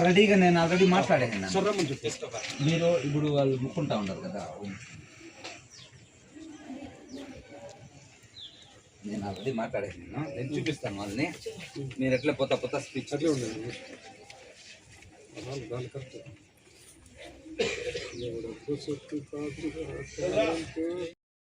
రెడీగా నేను ఆల్రెడీ మాట్లాడాను మీరు ఇప్పుడు వాళ్ళు ముక్కుంటా ఉన్నారు కదా. నేను ఆల్రెడీ మాట్లాడాను నేను చూపిస్తాను వాళ్ళని. మీరు ఎట్లా పోతా పోతా స్పీచ్ అట్లే ఉండదు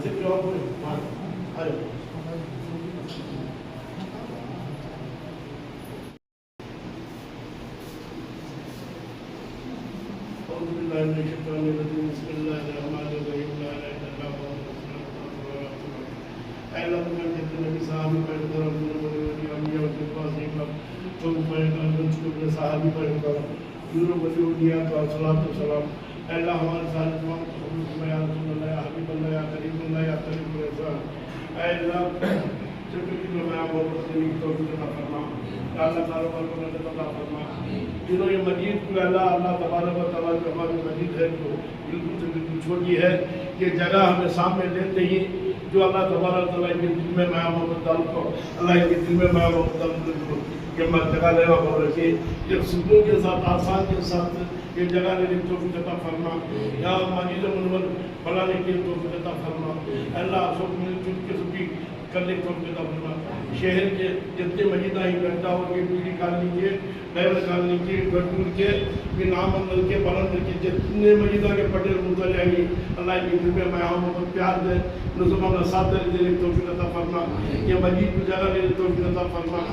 Você virou um preocupado. Olha. صاحب ہی پڑھ کر یوروپ کی اٹھیا تو اصلاح تو سلام اللہ ہمارے ساتھ تمام حکم یا رسول اللہ یا حبیب اللہ یا کریم اللہ یا طریق الرسول اے اللہ چکر کی میں بیان بہت رسولی کی توفیق فرما یا اللہ کاروبار کو نجات عطا فرما جنہوں یہ مجید کو اللہ اللہ تبارک و تعالی جو ہماری مجید ہے جو بالکل سے بالکل چھوٹی ہے یہ جگہ ہمیں سامنے لیتے ہی جو اللہ تبارک و تعالی کے دل میں مایا محمد دال کو اللہ کے دل میں مایا محمد دال کو یہ مرتبہ لیوا بول رکھے یہ سکون کے ساتھ آسان کے ساتھ کے جگانے کی توفیق عطا فرما یا مجید منور بلانے کی توفیق عطا فرما اللہ سب مل جل کے سبھی کرنے کی توفیق عطا فرما شہر کے جتنے مجیدہ ہی بیٹھا ہو کے بیڑی کال لیجیے غیر کال لیجیے گھٹور کے بھی نام عمل کے بلند کے جتنے مجیدہ کے پٹیل مطلع ہیں اللہ کی دل میں آؤں محمد پیار دے نظم اللہ ساتھ دے دینے توفیق عطا فرما یہ مجید کو جگہ دینے توفیق عطا فرما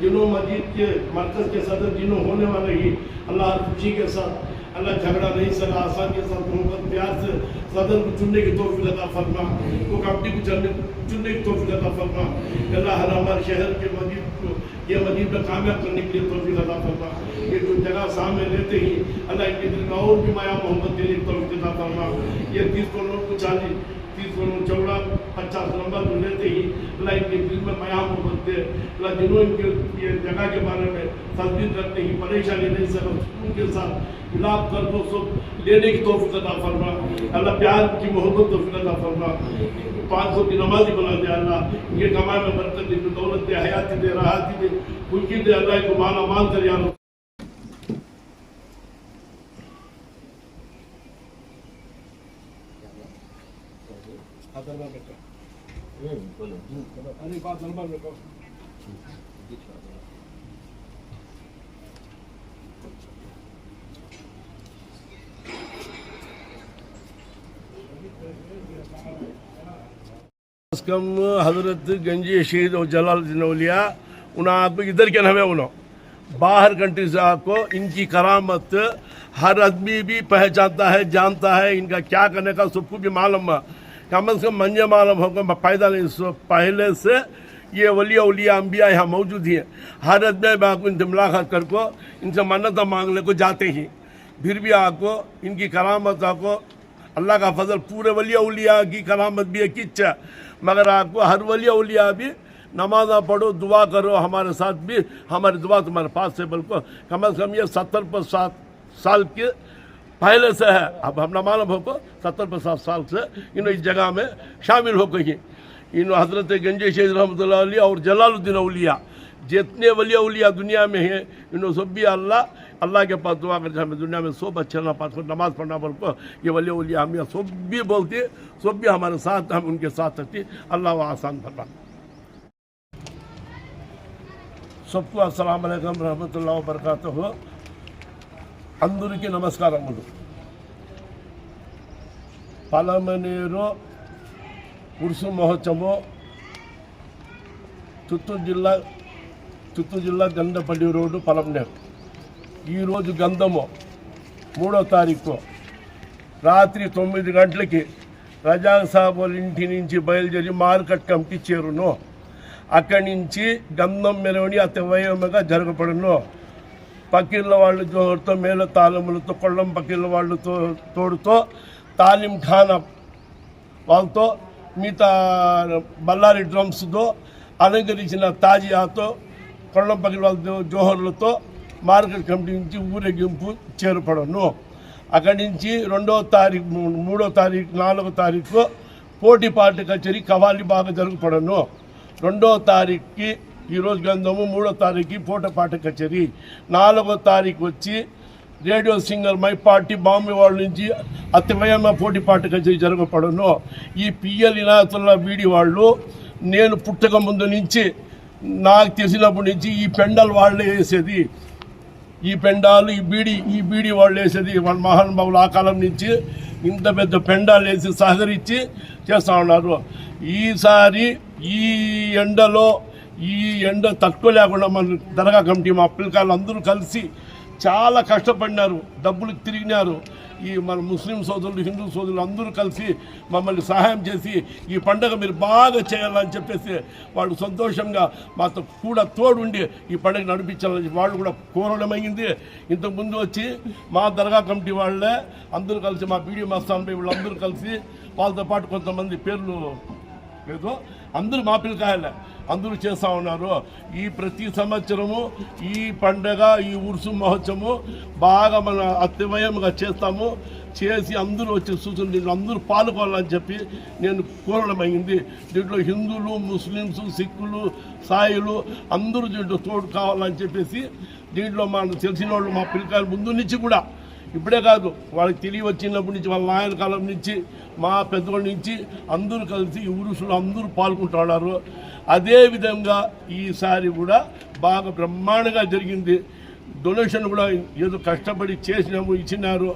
جنہوں مجید کے مرکز کے صدر جنہوں ہونے والے ہی اللہ خوشی کے ساتھ اللہ جھگڑا نہیں سلا آسان کے ساتھ محبت، پیار سے صدر کو چننے کی توفیق عطا فرما۔ کو کمپنی کو چلنے، چننے کی توفیق عطا فرما۔ اللہ ہر ہمارے شہر کے مزید کو، یہ مزید میں کامیاب کرنے کے لیے توفیق عطا فرما۔ یہ جو جگہ سامنے لیتے ہی اللہ ان کے دل میں اور بھی مایا محمد کے کی توفیق عطا فرما۔ یہ تیس کروڑ کو چالیس تیس کروڑ چوڑا، پچاس نمبر کو لیتے ہی اللہ ان کے پیام ہو بنتے ہیں، اللہ جنون کے یہ جگہ کے بارے میں تصدیق رکھتے ہیں، پریشانی نہیں سکتا سکون کے ساتھ ملاب کر دو، سب لینے کی توفیق عطا فرما۔ اللہ پیار کی محبت توفیق عطا فرما۔ پانچ سو کی نمازی بنا دے اللہ۔ ان کے کمائے میں برکت دے، دولت دے حیاتی دے، راحت دے خوشی دے، اللہ کو مانا مان کر یا Other than کم حضرت گنجی شہید اور جلال جنولیا انہاں آپ ادھر کے نوے انہوں باہر کنٹری سے آپ کو ان کی کرامت ہر آدمی بھی پہچانتا ہے، جانتا ہے، ان کا کیا کرنے کا سب کو بھی معلوم ہے۔ کم از کم منجے معلوم ہوگا فائدہ نہیں اس پہلے سے یہ ولی اولیاء انبیاء یہاں موجود ہیں حالت میں آپ ان سے ملاقات کر کو ان سے منت مانگنے کو جاتے ہیں پھر بھی آپ کو ان کی کرامت آپ کو اللہ کا فضل پورے ولی اولیاء کی کرامت بھی ہے کچھ مگر آپ کو ہر ولی اولیاء بھی نماز پڑھو دعا کرو ہمارے ساتھ بھی ہماری دعا تمہارے پاس سے بلکہ کم از کم یہ ستر پر سات سال کے پہلے سے ہے۔ اب ہم نہ معلوم ہو کو ستر پچاس سال سے انہوں اس جگہ میں شامل ہو گئی انہوں حضرت گنج شہید رحمۃ اللہ علیہ اور جلال الدین اولیاء، جتنے ولی اولیاء دنیا میں ہیں، انہوں سب بھی اللہ اللہ کے پاس دعا کر ہمیں دنیا میں سب اچھا نہ پاس نماز پڑھنا بول کو یہ ولی اولیاء ہم یہ سب بھی بولتے سب بھی ہمارے ساتھ ہم ان کے ساتھ رکھتے اللہ و آسان فرما سب کو السلام علیکم رحمۃ اللہ وبرکاتہ۔ అందరికీ నమస్కారములు. పలమనేరు ఉరుసు మహోత్సవం చిత్తూరు జిల్లా చిత్తూరు జిల్లా గంధపల్లి రోడ్డు పలమనేరు. ఈరోజు గంధము మూడో తారీఖు. రాత్రి తొమ్మిది గంటలకి రజాక్ సాబ్ వాళ్ళ ఇంటి నుంచి బయలుదేరి మార్కెట్ కమిటీ చేరును. అక్కడి నుంచి గంధం మెరవని అతివయముగా జరగబడును. పక్కిళ్ళ వాళ్ళు జోరుతో మేల తాళములతో కొళ్ళం పక్కిళ్ళ వాళ్ళతో తోడుతో తాలిం ఖాన వాళ్ళతో మిగతా బళ్ళారి డ్రమ్స్తో అలంకరించిన తాజియాతో కొల్లంపల్లి వాళ్ళ జోహర్లతో మార్కెట్ కమిటీ నుంచి ఊరేగింపు చేరుపడను. అక్కడి నుంచి రెండో తారీఖు మూడో తారీఖు నాలుగో తారీఖు పోటీపాటు కచేరీ కవాలి బాగా జరుగుపడను రెండో తారీఖుకి ఈరోజు గంధము మూడో తారీఖు పూటపాట కచేరీ. నాలుగో తారీఖు వచ్చి radio singer my party Bombay వాళ్ళ నుంచి అతివయమ పోటీ పాట కచేరీ జరగపడను ఈ పిఎల్ ఇనాయతుల్లా వీడి వాళ్ళు నేను పుట్టక ముందు నుంచి నాకు తెలిసినప్పటి నుంచి ఈ పెండల్ వాళ్ళే వేసేది. ఈ పెండాలు ఈ బీడి ఈ బీడి వాళ్ళు వేసేది. వాళ్ళ మహానుభావులు ఆ కాలం నుంచి ఇంత పెద్ద పెండాలు వేసి సహకరించి చేస్తూ ఉన్నారు. ఈసారి ఈ ఎండలో ఈ ఎండ తట్టుకోలేకుండా మన దర్గా కమిటీ మా పిల్లకాయలు అందరూ కలిసి చాలా కష్టపడినారు డబ్బులు తిరిగినారు. ఈ మన ముస్లిం సోదరులు హిందూ సోదరులు అందరూ కలిసి మమ్మల్ని సహాయం చేసి ఈ పండగ మీరు బాగా చేయాలని చెప్పేసి వాళ్ళు సంతోషంగా మాతో కూడా తోడుండి ఈ పండుగ నడిపించాలని వాళ్ళు కూడా కోరడమైంది. ఇంతకుముందు వచ్చి మా దర్గా కమిటీ వాళ్ళే అందరూ కలిసి మా బీడీ మస్తాన్ వీళ్ళందరూ కలిసి వాళ్ళతో పాటు కొంతమంది పేర్లు లేదు అందరూ మా పిల్లకాయలే. అందరూ చేస్తూ ఉన్నారు. ఈ ప్రతి సంవత్సరము ఈ పండగ ఈ ఉరుసు మహోత్సవము బాగా మన అత్యమయంగా చేస్తాము. చేసి అందరూ వచ్చి సూచనలు దీంట్లో అందరూ పాల్గొనాలని చెప్పి నేను కోరడం అయింది. దీంట్లో హిందువులు ముస్లిమ్స్ సిక్కులు సాయిలు అందరూ దీంట్లో తోడు కావాలని చెప్పేసి దీంట్లో మన తెలిసిన వాళ్ళు మా పిల్లకాయలు ముందు నుంచి కూడా ఇప్పుడే కాదు వాళ్ళకి తెలియ వచ్చినప్పటి నుంచి వాళ్ళ నాయన కాలం నుంచి మా పెద్దవాళ్ళ నుంచి అందరూ కలిసి ఈ అందరూ పాల్గొంటున్నారు అదేవిధంగా ఈసారి కూడా బాగా బ్రహ్మాండంగా జరిగింది. డొనేషన్ కూడా ఏదో కష్టపడి చేసినాము ఇచ్చినారు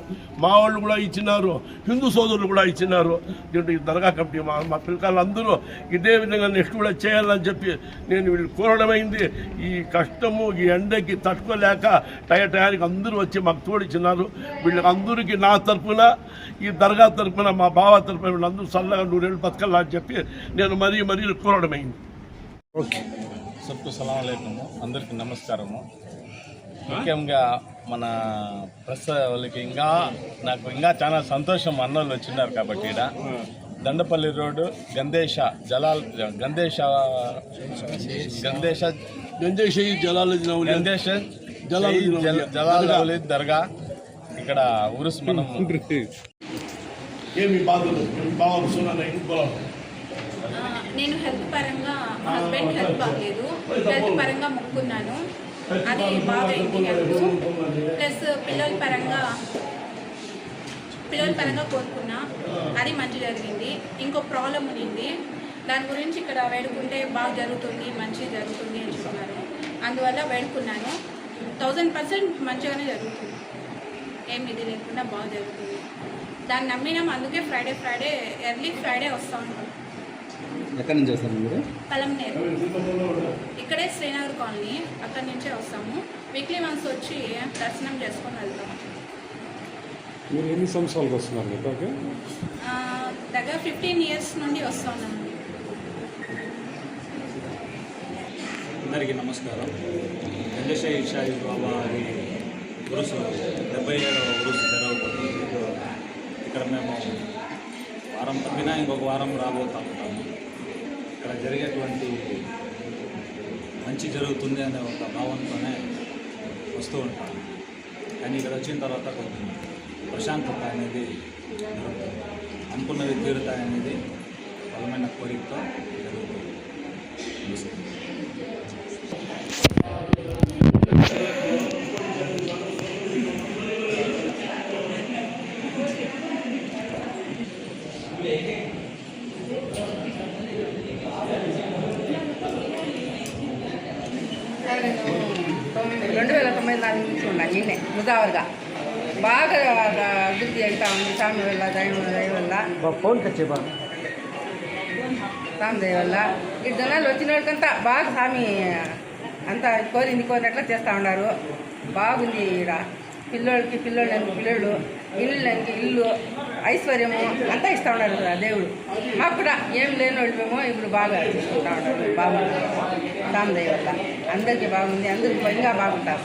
మా వాళ్ళు కూడా ఇచ్చినారు హిందూ సోదరులు కూడా ఇచ్చినారు. దీంట్లో ఈ దర్గా కమిటీ మా మా పిల్లకాయలు అందరూ ఇదే విధంగా నెక్స్ట్ కూడా చేయాలని చెప్పి నేను వీళ్ళు కోరడమైంది ఈ కష్టము ఈ ఎండకి తట్టుకోలేక టయ టయానికి అందరూ వచ్చి మాకు తోడిచ్చినారు. వీళ్ళకి అందరికీ నా తరపున ఈ దర్గా తరపున మా బావ తరపున వీళ్ళందరూ చల్లగా నూరేళ్ళు బతకాలని అని చెప్పి నేను మరీ మరీ కోరడమైంది ఓకే. సబ్కు సలాం అందరికీ నమస్కారము. ముఖ్యంగా మన ప్రెస్ వాళ్ళకి ఇంకా నాకు ఇంకా చాలా సంతోషం అన్నోళ్ళు వచ్చినారు కాబట్టి ఈడ. దండపల్లి రోడ్డు గందేశ జలాల్ గందేశ గందేశ గంజేషి జలాలుద్దీన్ ఔలియా. గందేశ జలాలుద్దీన్ జల- ఔలియా. జలాల్ దర్గా. ఇక్కడ ఉరుస్ మనం ఏమి బాధలు? నేను హెల్త్ పరంగా హస్బెండ్ హెల్త్ బాగలేదు. హెల్త్ పరంగా మొక్కున్నాను. అది బాగా అయింది నాకు ప్లస్ పిల్లల పరంగా పిల్లల పరంగా కోరుకున్నా అది మంచి జరిగింది. ఇంకో ప్రాబ్లం ఉన్నింది దాని గురించి ఇక్కడ వేడుకుంటే బాగా జరుగుతుంది మంచి జరుగుతుంది అని చెప్పారు. అందువల్ల వేడుకున్నాను. థౌజండ్ పర్సెంట్ మంచిగానే జరుగుతుంది. ఏం ఇది లేకుండా బాగా జరుగుతుంది. దాన్ని నమ్మినాం. అందుకే ఫ్రైడే ఫ్రైడే ఎర్లీ ఫ్రైడే వస్తూ. ఉంటాం ఎక్కడి నుంచి వస్తారు మీరు? పలంనేరు ఇక్కడే శ్రీనగర్ కాలనీ అక్కడి నుంచే వస్తాము. వీక్లీ వన్స్ వచ్చి దర్శనం చేసుకొని వెళ్తాం మీరు ఎన్ని సంవత్సరాలకు వస్తున్నారు దగ్గర ఫిఫ్టీన్ ఇయర్స్ నుండి వస్తూ ఉన్నాము అందరికీ నమస్కారం. చంద్రశేఖర్ షాయి బాబా అది ఉరుసు డెబ్బై ఏడవ ఉరుసు జరగబోతుంది ఇక్కడ మేము వారం తప్పినా ఇంకొక వారం రాబోతా ఉంటాము. ఇక్కడ జరిగేటువంటి మంచి జరుగుతుంది అనే ఒక భావనతోనే వస్తూ ఉంటాను కానీ ఇక్కడ వచ్చిన తర్వాత కొంచెం ప్రశాంతత అనేది అనుకున్నవి అనుకున్నది తీరుతాయనేది బలమైన కోరికతో ముజావర్గా బాగా అభివృద్ధి అవుతా ఉంది స్వామి వల్ల దైవం దయ వల్ల. స్వామి దయ వల్ల. ఈ జనాలు వచ్చిన వాళ్ళకంతా బాగా స్వామి అంతా కోరింది కోరినట్లు చేస్తూ ఉన్నారు. బాగుంది ఈడ. పిల్లోళ్ళకి పిల్లోళ్ళకి పిల్లోళ్ళు ఇళ్ళకి ఇల్లు ఐశ్వర్యము అంతా ఇస్తూ ఉన్నారు కదా దేవుడు. మాకు కూడా ఏం లేని వాళ్ళు మేము ఇప్పుడు బాగా తీసుకుంటా ఉన్నారు. బాగుంది. దయ వల్ల. అందరికీ బాగుంది. అందరికీ ఇంకా బాగుంటారు.